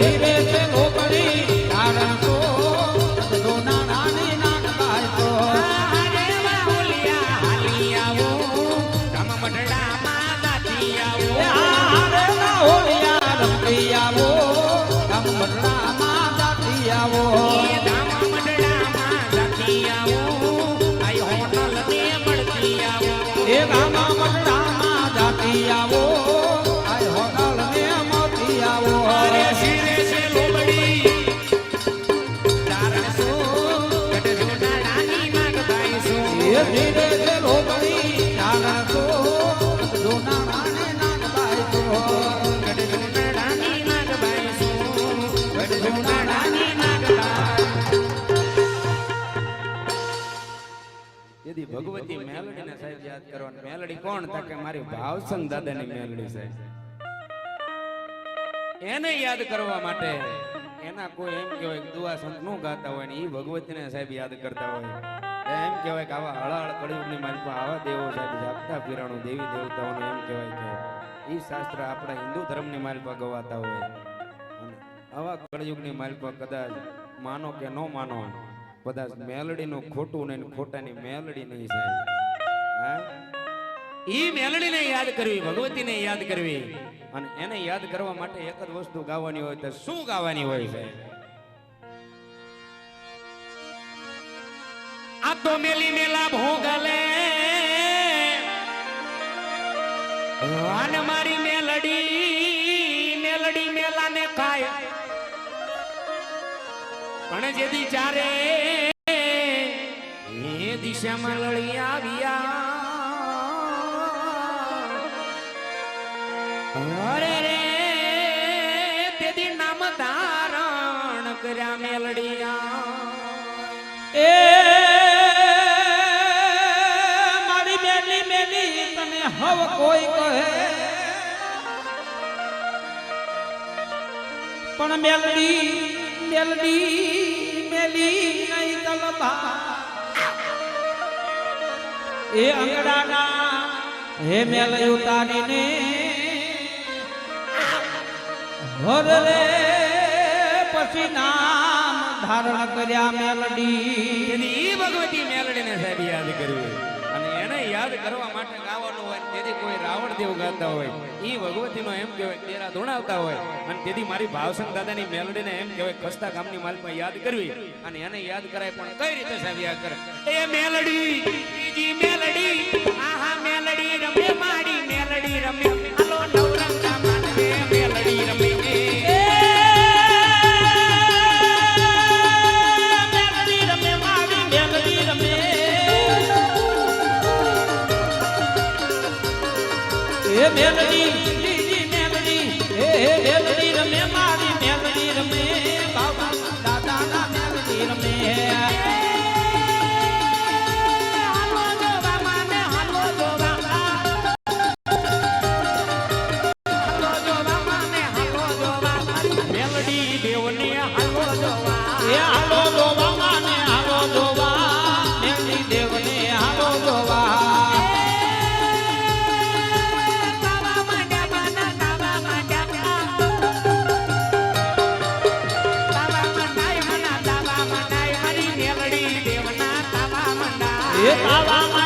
धीरे ભગવતી મેલડીને સાહેબ યાદ કરવાની મેલડી કોણ તા કે મારી ભાવસંગ દાદાની મેલડી સાહેબ? એને યાદ કરવા માટે એના કોઈ એમ કે દુઆ સંતનું ગાતા હોય ને એ ભગવતીને સાહેબ યાદ કરતા હોય. એમ કહેવાય કે આવા હળહળ કળયુગની માલિકમાં આવા દેવો સાહેબ જાગતા પીરાણું દેવી દેવતાઓને એમ કહેવાય કે એ શાસ્ત્ર આપણા હિન્દુ ધર્મની માલિકમાં ગવાતા હોય. આવા કળયુગની માલિકમાં કદાચ માનો કે ન માનો કદાચ મેલડીનું ખોટું નહીં ખોટાની મેલડી નહીં સાહેબ હા? એ મેલડીને યાદ કરવી, ભગવતીને યાદ કરવી. અને એને યાદ કરવા માટે એક જ વસ્તુ ગાવાની હોય તો શું ગાવાની હોય છે? આ તો મેલી મેલા ભોગલે આન મારી મેલડી મેલડી મેલા ને ખાય. પણ જેદી ચારે એ દિશામાં લડી આવ્યા. અરે રે, તેદી નામ ધારણ કર્યા મેલડિયા હવ કોઈ કહે પણ મેલડી મેલડી મેલી નહીં તલતા એ અંગડાના હે મેલ ઉતારીને હર રે પછી નામ ધારણ કર્યા મેલડી એની ભગવતી મેલડીને સાહેબ યાદ એને યાદ કરવા માટે ગાવાનું હોય તેથી કોઈ રાવણ દેવ ગાતા હોય. ઈ ભગવતીનો એમ કહેવાય, તેરા ધોણાવતા હોય. અને તેથી મારી ભાવસંગ દાદાની મેલડીને એમ કહેવાય, ખસ્તા ગામની માલમાં યાદ કરવી. અને એને યાદ કરાય, પણ કઈ રીતે સાહેબ કરે? એ મેલડી, બીજી મેલડી, આહા મેલડી રમે માડી, મેલડી રમે. એ 别打了。